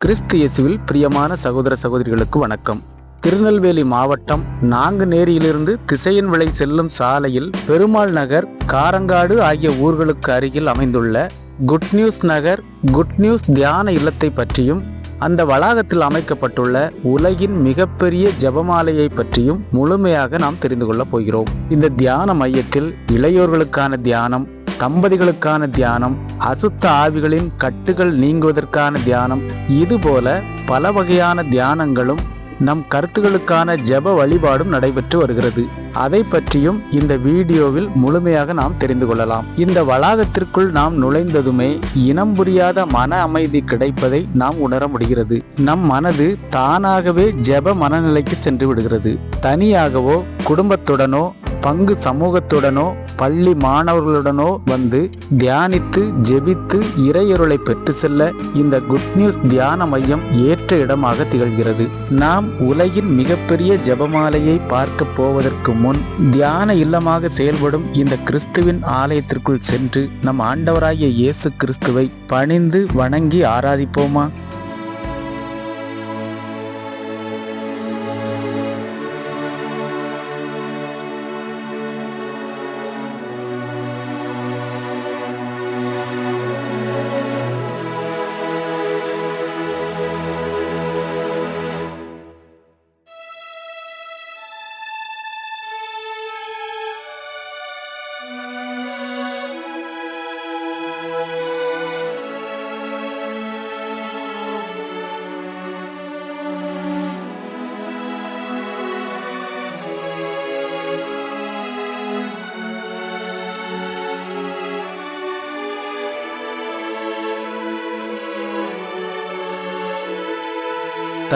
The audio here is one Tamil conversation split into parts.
கிறிஸ்து இயேசுவில் பிரியமான சகோதர சகோதரிகளுக்கு வணக்கம். திருநெல்வேலி மாவட்டம் நாங்குநேரியிலிருந்து திசையன் விலை செல்லும் சாலையில் பெருமாள் நகர் காரங்காடு ஆகிய ஊர்களுக்கு அருகில் அமைந்துள்ள good news Nagar good news தியான இல்லத்தை பற்றியும் அந்த வளாகத்தில் அமைக்கப்பட்டுள்ள உலகின் மிகப்பெரிய ஜபமாலையை பற்றியும் முழுமையாக நாம் தெரிந்து கொள்ளப் போகிறோம். இந்த தியான மையத்தில் இளையோர்களுக்கான தியானம் தம்பதிகளுக்கான தியானம் அசுத்த ஆவிகளின் கட்டுகள் நீங்குவதற்கான தியானம் இதுபோல பல வகையான தியானங்களும் நம் கருத்துகளுக்கான ஜெப வழிபாடும் நடைபெற்று வருகிறது. அதை பற்றியும் இந்த வீடியோவில் முழுமையாக நாம் தெரிந்து கொள்ளலாம். இந்த வளாகத்திற்குள் நாம் நுழைந்ததுமே இனம் புரியாத மன அமைதி கிடைப்பதை நாம் உணர முடிகிறது. நம் மனது தானாகவே ஜெப மனநிலைக்கு சென்று விடுகிறது. தனியாகவோ குடும்பத்துடனோ பங்கு சமூகத்துடனோ பள்ளி மாணவர்களுடனோ வந்து தியானித்து ஜெபித்து இறையருளை பெற்று செல்ல இந்த குட் நியூஸ் தியான மையம் ஏற்ற இடமாக திகழ்கிறது. நாம் உலகின் மிகப்பெரிய ஜபமாலையை பார்க்க போவதற்கு முன் தியான இல்லமாக செயல்படும் இந்த கிறிஸ்துவின் ஆலயத்திற்குள் சென்று நம் ஆண்டவராகிய இயேசு கிறிஸ்துவை பணிந்து வணங்கி ஆராதிப்போமா?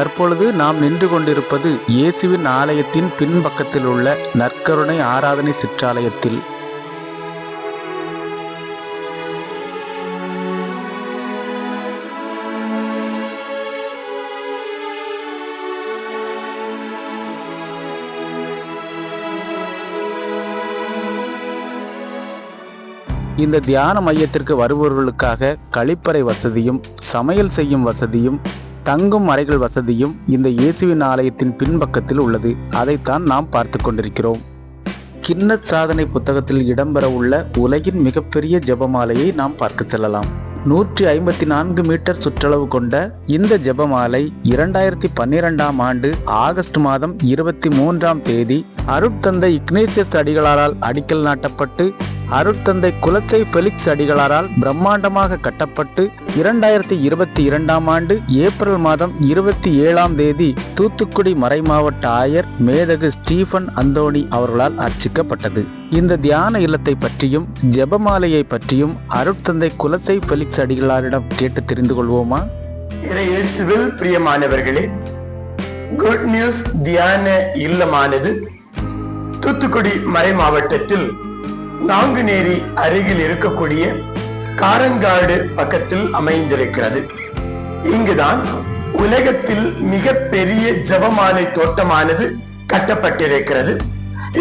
தற்பொழுது நாம் நின்று கொண்டிருப்பது இயேசுவின் ஆலயத்தின் பின்பக்கத்தில் உள்ள நற்கருணை ஆராதனை சிற்றாலயத்தில். இந்த தியான மையத்திற்கு வருபவர்களுக்காக கழிப்பறை வசதியும் சமையல் செய்யும் வசதியும் தங்கும் அறைகள் வசதியும் இந்த இயேசுவின் ஆலயத்தின் பின்பக்கத்தில் உள்ளது. அதைத்தான் நாம் பார்த்து கொண்டிருக்கிறோம். கின்னஸ் சாதனை புத்தகத்தில் இடம்பெற உள்ள உலகின் மிகப்பெரிய ஜெபமாலையை நாம் பார்க்க செல்லலாம். நூற்றி ஐம்பத்தி நான்கு மீட்டர் சுற்றளவு கொண்ட இந்த ஜெபமாலை இரண்டாயிரத்தி பன்னிரெண்டாம் ஆண்டு ஆகஸ்ட் மாதம் இருபத்தி மூன்றாம் தேதி அருட்தந்தை இக்னேசியஸ் அடிகளாரால் அடிக்கல் நாட்டப்பட்டு அருட்தந்தை குலத்தை பெலிக்ஸ் அடிகளாரால் பிரம்மாண்டமாக கட்டப்பட்டு இரண்டாயிரத்தி இருபத்தி இரண்டாம் ஆண்டு ஏப்ரல் மாதம் இருபத்தி ஏழாம் தேதி தூத்துக்குடி மறைமாவட்ட ஆயர் மேதகு ஸ்டீஃபன் அந்தோணி அவர்களால் அர்ச்சிக்கப்பட்டது. இந்த தியான இல்லத்தை பற்றியும் ஜெபமாலையை பற்றியும் அருட்தந்தை குலத்தை பெலிக்ஸ் அடிகளாரிடம் கேட்டு தெரிந்து கொள்வோமா? இயேசுவில் பிரியமானவர்களே குட் நியூஸ் தியான இல்லமானது தூத்துக்குடி மறை மாவட்டத்தில் நாங்குநேரி அருகில் இருக்கக்கூடிய காரங்காடு பக்கத்தில் அமைந்திருக்கிறது. இங்குதான் உலகத்தில் மிக பெரிய ஜபமாலை தோட்டமானது கட்டப்பட்டிருக்கிறது.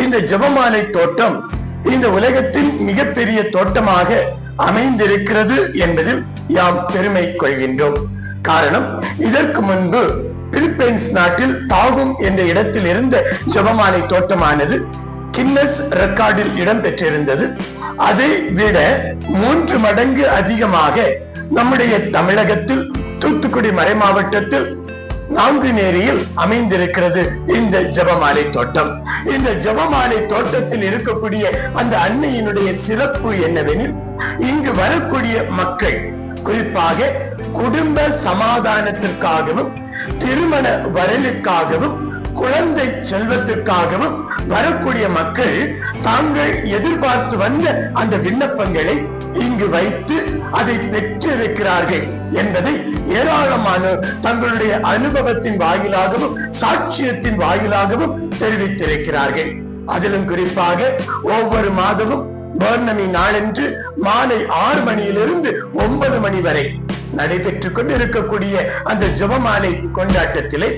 இந்த ஜபமாலை தோட்டம் இந்த உலகத்தின் மிகப்பெரிய தோட்டமாக அமைந்திருக்கிறது என்பதில் யாம் பெருமை கொள்கின்றோம். காரணம் இதற்கு முன்பு பிலிப்பைன்ஸ் நாட்டில் தாகும் என்ற இடத்தில் இருந்த ஜபமாலை தோட்டமானது கின்னஸ் ரெக்கார்டில் இடம்பெற்றிருந்தது. அதை விட மூன்று மடங்கு அதிகமாக நம்முடைய தமிழகத்தில் தூத்துக்குடி மறை மாவட்டத்தில் நாங்குநேரியில் அமைந்திருக்கிறது இந்த ஜபமாலை தோட்டம். இந்த ஜபமாலை தோட்டத்தில் இருக்கக்கூடிய அந்த அன்னையினுடைய சிறப்பு என்னவெனில் இங்கு வரக்கூடிய மக்கள் குறிப்பாக குடும்ப சமாதானத்திற்காகவும் திருமண வரலுக்காகவும் குழந்தை செல்வத்திற்காகவும் வரக்கூடிய மக்கள் தாங்கள் எதிர்பார்த்து வந்த அந்த விண்ணப்பங்களை இங்கு வைத்து அதை பெற்றிருக்கிறார்கள் என்பதை ஏராளமான தங்களுடைய அனுபவத்தின் வாயிலாகவும் சாட்சியத்தின் வாயிலாகவும் தெரிவித்திருக்கிறார்கள். அதிலும் குறிப்பாக ஒவ்வொரு மாதமும் பௌர்ணமி நாளன்று மாலை ஆறு மணியிலிருந்து ஒன்பது மணி வரை நடைபெற்றுக் கொண்டிருக்கக்கூடிய அந்த ஜபமாலை கொண்டாட்டத்திலே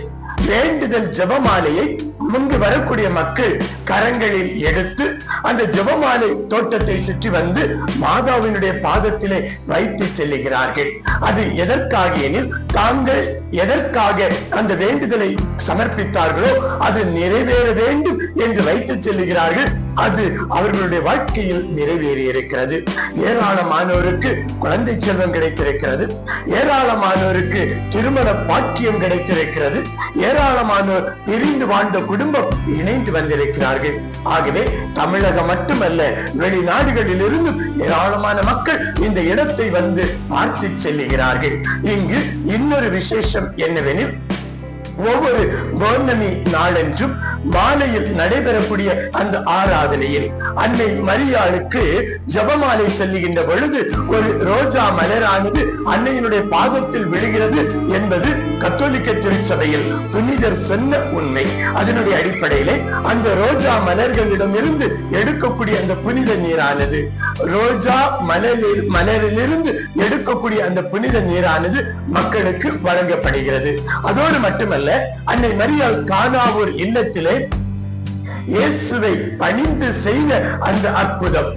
வேண்டுதல் ஜெபமாலையை முன்பு வரக்கூடிய மக்கள் கரங்களில் எடுத்து அந்த ஜெபமாலை தோட்டத்தை சுற்றி வந்து மாதாவினுடைய பாதத்திலே வைத்து செல்லுகிறார்கள். அது எதற்காக எனில் தாங்கள் எதற்காக அந்த வேண்டுதலை சமர்ப்பித்தார்களோ அது நிறைவேற வேண்டும் என்று வைத்து செல்லுகிறார்கள். அது அவர்களுடைய வாழ்க்கையில் நிறைவேறி இருக்கிறது ஏராளமானோருக்கு குழந்தை செல்வம் கிடைத்திருக்கிறது. ஏராளமானோருக்கு திருமண பாக்கியம் கிடைத்திருக்கிறது. ஏராளமானோர் பிரிந்து வாழ்ந்த குடும்பம் இணைந்து வந்திருக்கிறார்கள். ஆகவே தமிழகம் மட்டுமல்ல வெளிநாடுகளில் இருந்தும் ஏராளமான மக்கள் இந்த இடத்தை வந்து பார்த்து செல்லுகிறார்கள். இங்கு இன்னொரு விசேஷம் என்னவெனில் ஒவ்வொரு பௌர்ணமி நாளென்றும் மாலையில் நடைபெறக்கூடிய அந்த ஆராதனையில் அன்னை மரியாளுக்கு ஜபமாலை செல்லுகின்ற பொழுது ஒரு ரோஜா மலரானது அன்னையினுடைய பாதத்தில் விழுகிறது என்பது கத்தோலிக்க திருச்சபையில் புனிதர் சொன்ன உண்மை. அதனுடைய அடிப்படையிலே அந்த ரோஜா மலர்களிடமிருந்து எடுக்கக்கூடிய அந்த புனித நீரானது ரோஜா மலரில் மலரிலிருந்து எடுக்கக்கூடிய அந்த புனித நீரானது மக்களுக்கு வழங்கப்படுகிறது. அதோடு மட்டுமல்ல அன்னை மரியாள் காணாவூர் இல்லத்திலே இயேசுவை பணிந்து செய்த அந்த அற்புதம்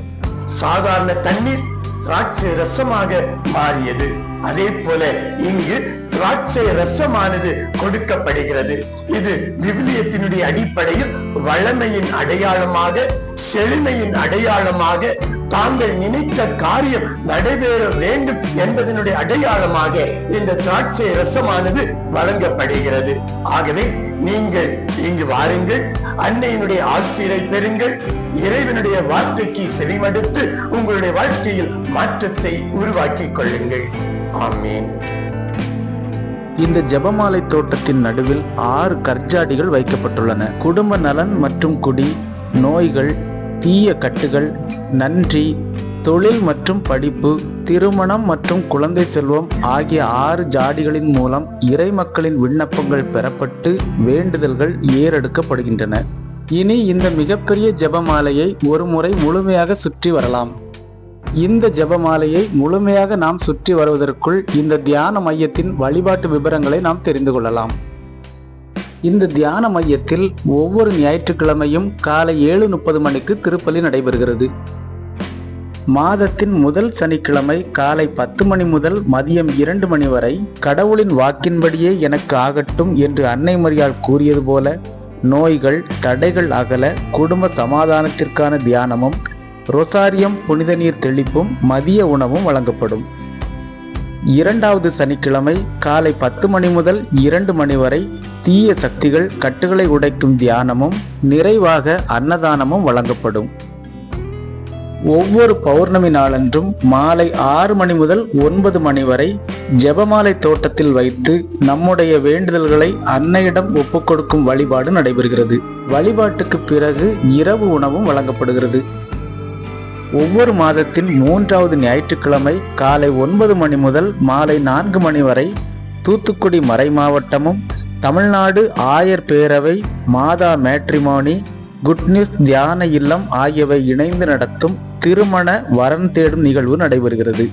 சாதாரண தண்ணீர் திராட்சை ரசமாக மாறியது. அதே போல இங்கு திராட்சை ரசமானது கொடுக்கப்படுகிறது. இது விவிலியத்தினுடைய அடிப்படையில் வளமையின் அடையாளமாக செழுமையின் அடையாளமாக தாங்கள் நினைத்த காரியம் நடைபெற வேண்டும் என்பதனுடைய அடையாளமாக இந்த திராட்சை ரசமானது வழங்கப்படுகிறது. ஆகவே நீங்கள் இங்கு வாருங்கள் அன்னையினுடைய ஆசிரியரை பெறுங்கள் இறைவனுடைய வார்த்தைக்கு செவிமடுத்து உங்களுடைய வாழ்க்கையில் மாற்றத்தை உருவாக்கிக் கொள்ளுங்கள். ஆமீன். இந்த ஜபமாலை தோட்டத்தின் நடுவில் ஆறு கற்ஜாடிகள் வைக்கப்பட்டுள்ளன. குடும்ப நலன் மற்றும் குடி நோய்கள் தீய கட்டுகள் நன்றி தொழில் மற்றும் படிப்பு திருமணம் மற்றும் குழந்தை செல்வம் ஆகிய ஆறு ஜாடிகளின் மூலம் இறை மக்களின் விண்ணப்பங்கள் பெறப்பட்டு வேண்டுதல்கள் ஏறெடுக்கப்படுகின்றன. இனி இந்த மிகப்பெரிய ஜெபமாலையை ஒருமுறை முழுமையாக சுற்றி வரலாம். இந்த ஜெபமாலையை முழுமையாக நாம் சுற்றி வருவதற்குள் இந்த தியான மையத்தின் வழிபாட்டு விவரங்களை நாம் தெரிந்து கொள்ளலாம். இந்த தியான மையத்தில் ஒவ்வொரு ஞாயிற்றுக்கிழமையும் காலை ஏழு முப்பது மணிக்கு திருப்பலி நடைபெறுகிறது. மாதத்தின் முதல் சனிக்கிழமை காலை பத்து மணி முதல் மதியம் இரண்டு மணி வரை கடவுளின் வாக்கின்படியே எனக்கு ஆகட்டும் என்று அன்னை மரியாள் கூறியது போல நோய்கள் தடைகள் அகல குடும்ப சமாதானத்திற்கான தியானமும் ரொசாரியம் புனித நீர் தெளிப்பும் மதிய உணவும் வழங்கப்படும். இரண்டாவது சனிக்கிழமை காலை பத்து மணி முதல் இரண்டு மணி வரை தீய சக்திகள் கட்டுகளை உடைக்கும் தியானமும் நிறைவாக அன்னதானமும் வழங்கப்படும். ஒவ்வொரு பௌர்ணமி நாளன்றும் மாலை ஆறு மணி முதல் ஒன்பது மணி வரை ஜெபமாலை தோட்டத்தில் வைத்து நம்முடைய வேண்டுதல்களை அன்னையிடம் ஒப்புக்கொடுக்கும் வழிபாடு நடைபெறுகிறது. வழிபாட்டுக்கு பிறகு இரவு உணவும் வழங்கப்படுகிறது. ஒவ்வொரு மாதத்தின் மூன்றாவது ஞாயிற்றுக்கிழமை காலை ஒன்பது மணி முதல் மாலை நான்கு மணி வரை தூத்துக்குடி மறை மாவட்டமும் தமிழ்நாடு ஆயர் பேரவை மாதா மேட்ரிமோனி குட் நியூஸ் தியான இல்லம் ஆகியவை இணைந்து நடத்தும் திருமண வரன் தேடும் நிகழ்வு நடைபெறுகிறது.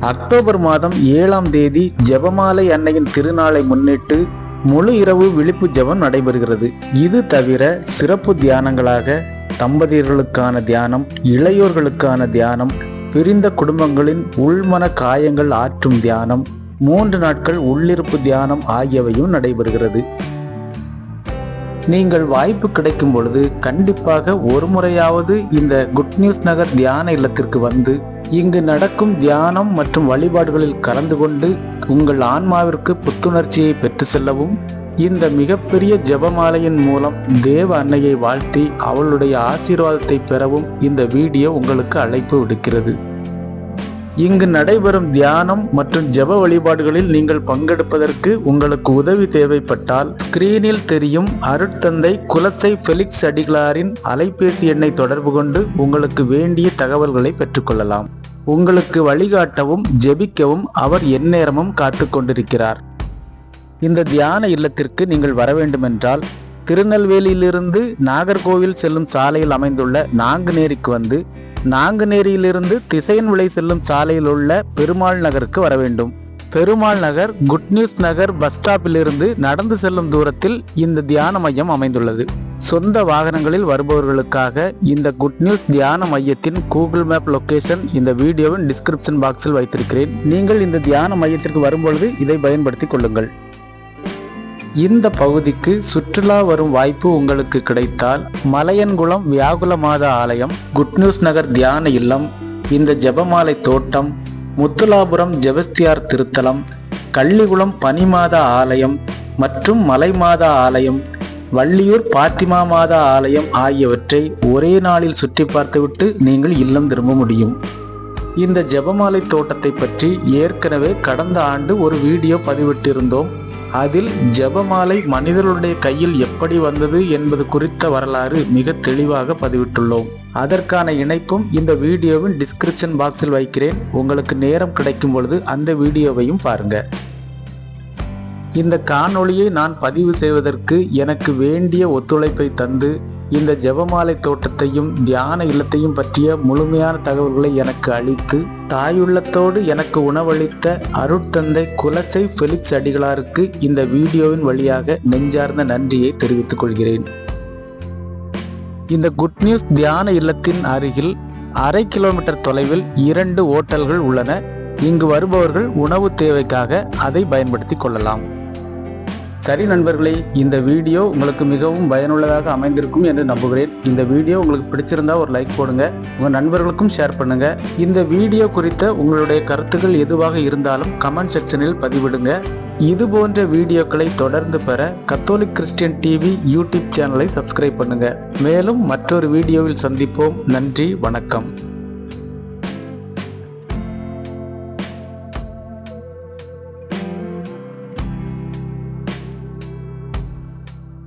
அக்டோபர் மாதம் ஏழாம் தேதி ஜெபமாலை அன்னையின் திருநாளை முன்னிட்டு முழு இரவு விழிப்பு ஜெபம் நடைபெறுகிறது. இது தவிர சிறப்பு தியானங்களாக தம்பதியர்களுக்கான தியானம் இளையோர்களுக்கான தியானம் பிரிந்த குடும்பங்களின் உள்மன காயங்கள் ஆற்றும் தியானம் மூன்று நாட்கள் உள்ளிருப்பு தியானம் ஆகியவையும் நடைபெறுகிறது. நீங்கள் வாய்ப்பு கிடைக்கும் பொழுது கண்டிப்பாக ஒரு முறையாவது இந்த குட் நியூஸ் நகர் தியான இல்லத்திற்கு வந்து இங்கு நடக்கும் தியானம் மற்றும் வழிபாடுகளில் கலந்து கொண்டு உங்கள் ஆன்மாவிற்கு புத்துணர்ச்சியை பெற்று செல்லவும். இந்த மிகப்பெரிய ஜெபமாலையின் மூலம் தேவ அன்னையை வாழ்த்தி அவளுடைய ஆசீர்வாதத்தை பெறவும் இந்த வீடியோ உங்களுக்கு அழைப்பு விடுக்கிறது. இங்கு நடைபெறும் தியானம் மற்றும் ஜெப வழிபாடுகளில் நீங்கள் பங்கெடுப்பதற்கு உங்களுக்கு உதவி தேவைப்பட்டால் ஸ்கிரீனில் தெரியும் அருட்தந்தை குலசை ஃபெலிக்ஸ் அடிகளாரின் அலைபேசி எண்ணை தொடர்பு கொண்டு உங்களுக்கு வேண்டிய தகவல்களை பெற்றுக்கொள்ளலாம். உங்களுக்கு வழிகாட்டவும் ஜெபிக்கவும் அவர் எந்நேரமும் காத்து கொண்டிருக்கிறார் இந்த தியான இல்லத்திற்கு நீங்கள் வர வேண்டுமென்றால் திருநெல்வேலியிலிருந்து நாகர்கோவில் செல்லும் சாலையில் அமைந்துள்ள நாங்குநேரிக்கு வந்து நாங்குநேரியிலிருந்து திசையன் விளை செல்லும் சாலையில் உள்ள பெருமாள் நகருக்கு வர வேண்டும். பெருமாள் நகர் குட் நியூஸ் நகர் பஸ் ஸ்டாப்பிலிருந்து நடந்து செல்லும் தூரத்தில் இந்த தியான மையம் அமைந்துள்ளது. சொந்த வாகனங்களில் வருபவர்களுக்காக இந்த குட் நியூஸ் தியான மையத்தின் கூகுள் மேப் லொக்கேஷன் இந்த வீடியோவின் டிஸ்கிரிப்ஷன் பாக்ஸில் வைத்திருக்கிறேன். நீங்கள் இந்த தியான மையத்திற்கு வரும்பொழுது இதை பயன்படுத்திக் கொள்ளுங்கள். இந்த பகுதிக்கு சுற்றுலா வரும் வாய்ப்பு உங்களுக்கு கிடைத்தால் மலையன்குளம் வியாகுல மாதா ஆலயம் குட் நியூஸ் நகர் தியான இல்லம் இந்த ஜபமாலை தோட்டம் முத்துலாபுரம் ஜெபஸ்தியார் திருத்தலம் கள்ளிகுளம் பனிமாதா ஆலயம் மற்றும் மலைமாதா ஆலயம் வள்ளியூர் பாத்திமா மாதா ஆலயம் ஆகியவற்றை ஒரே நாளில் சுற்றி பார்த்துவிட்டு நீங்கள் இல்லம் திரும்ப முடியும். இந்த ஜெபமாலை தோட்டத்தை பற்றி ஏற்கனவே கடந்த ஆண்டு ஒரு வீடியோ பதிவிட்டிருந்தோம். அதில் ஜெபமாலை மனிதர்களுடைய கையில் எப்படி வந்தது என்பது குறித்த வரலாறு மிக தெளிவாக பதிவிட்டுள்ளோம். அதற்கான இணைப்பும் இந்த வீடியோவின் டிஸ்கிரிப்ஷன் பாக்ஸில் வைக்கிறேன். உங்களுக்கு நேரம் கிடைக்கும் பொழுது அந்த வீடியோவையும் பாருங்க. இந்த காணொளியை நான் பதிவு செய்வதற்கு எனக்கு வேண்டிய ஒத்துழைப்பை தந்து இந்த ஜெபமாலை தோட்டத்தையும் தியான இல்லத்தையும் பற்றிய முழுமையான தகவல்களை எனக்கு அளித்து தாயுள்ளத்தோடு எனக்கு உணவளித்த அருட்தந்தை குலசை ஃபெலிக்ஸ் அடிகளாருக்கு இந்த வீடியோவின் வழியாக நெஞ்சார்ந்த நன்றியை தெரிவித்துக் கொள்கிறேன். இந்த குட் நியூஸ் தியான இல்லத்தின் அருகில் அரை கிலோமீட்டர் தொலைவில் இரண்டு ஓட்டல்கள் உள்ளன. இங்கு வருபவர்கள் உணவு தேவைக்காக அதை பயன்படுத்திக் கொள்ளலாம். சரி நண்பர்களே இந்த வீடியோ உங்களுக்கு மிகவும் பயனுள்ளதாக அமைந்திருக்கும் என்று நம்புகிறேன். இந்த வீடியோ உங்களுக்கு பிடிச்சிருந்தா ஒரு லைக் போடுங்க உங்க நண்பர்களுக்கும் ஷேர் பண்ணுங்க. இந்த வீடியோ குறித்த உங்களுடைய கருத்துக்கள் எதுவாக இருந்தாலும் கமெண்ட் செக்ஷனில் பதிவிடுங்க. இது போன்ற வீடியோக்களை தொடர்ந்து பெற கத்தோலிக் கிறிஸ்டியன் டிவி யூடியூப் சேனலை சப்ஸ்கிரைப் பண்ணுங்க. மேலும் மற்றொரு வீடியோவில் சந்திப்போம். நன்றி வணக்கம்.